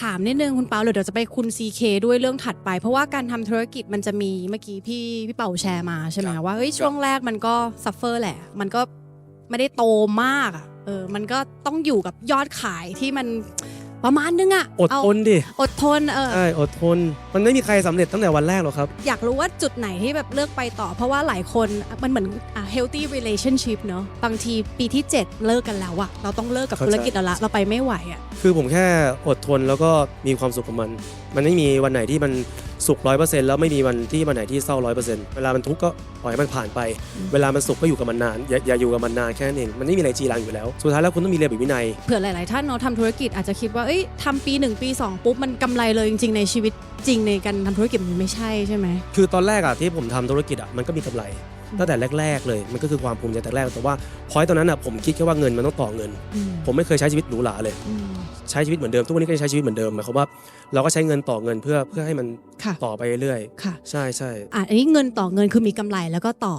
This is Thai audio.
ถามนิดนึงคุณเปาเดี๋ยวจะไปคุณ CK ด้วยเรื่องถัดไป เพราะว่าการทำธุรกิจมันจะมีเมื่อกี้พี่พี่เปาแชร์มาใช่ไหมครับว่าเฮ้ยช่วงแรกมันก็ซัฟเฟอร์แหละ มันก็ไม่ได้โตมากอะเออมันก็ต้องอยู่กับยอดขายที่มัน ประมาณนึงอะอดเาทนดิอดทนเออใช่อดทน มันไม่มีใครสำเร็จตั้งแต่วันแรกหรอกครับ อยากรู้ว่าจุดไหนที่แบบเลือกไปต่อ เพราะว่าหลายคนมันเหมือนอะ healthy relationship เนอะบางทีปีที่ 7 เลิกกันแล้วอะเราต้องเลิกกับเข้าใจธุรกิจแล้วละเราไปไม่ไหวอะคือผมแค่อดทนแล้วก็มีความสุขกับมัน มันไม่มีวันไหนที่มัน สุขร้อยเปอร์เซ็นต์แล้วไม่มีวันที่วันไหนที่เศร้าร้อยเปอร์เซ็นต์เวลามันทุกข์ก็ปล่อยให้มันผ่านไป เวลามันสุขก็อยู่กับมันนานอย่าอย่าอยู่กับมันนานแค่นั้นเองมันไม่มีอะไรจีรังอยู่แล้ว สุดท้ายแล้วคุณต้องมีระเบียบวินัยเผื่อหลาย ๆ ท่านเนาะทำธุรกิจอาจจะคิดว่าเอ้ยทำปี 1 ปี 2 ปุ๊บ มันกำไรเลยจริง ๆ ในชีวิตจริงในการทำธุรกิจมันไม่ใช่ใช่ไหมคือตอนแรกอะที่ผมทำธุรกิจอะมันก็มีกำไร ตั้งแต่แรก ๆ เลย มันก็คือความภูมิใจแต่แรก แต่ว่าพอยตอนนั้นอะผมคิดแค่ว่าเงินมันต้องต่อเงินอืมผมไม่เคยใช้ชีวิตหรูหราเลยอืมใช้ชีวิตเหมือนเดิมทุกวันนี้ก็ยังใช้ชีวิตเหมือนเดิมหมายความว่าเราก็ใช้เงินต่อเงินเพื่อเพื่อให้มันค่ะต่อไปเรื่อยค่ะๆใช่ใช่อะอันนี้เงินต่อเงินคือมีกำไรแล้วก็ต่อ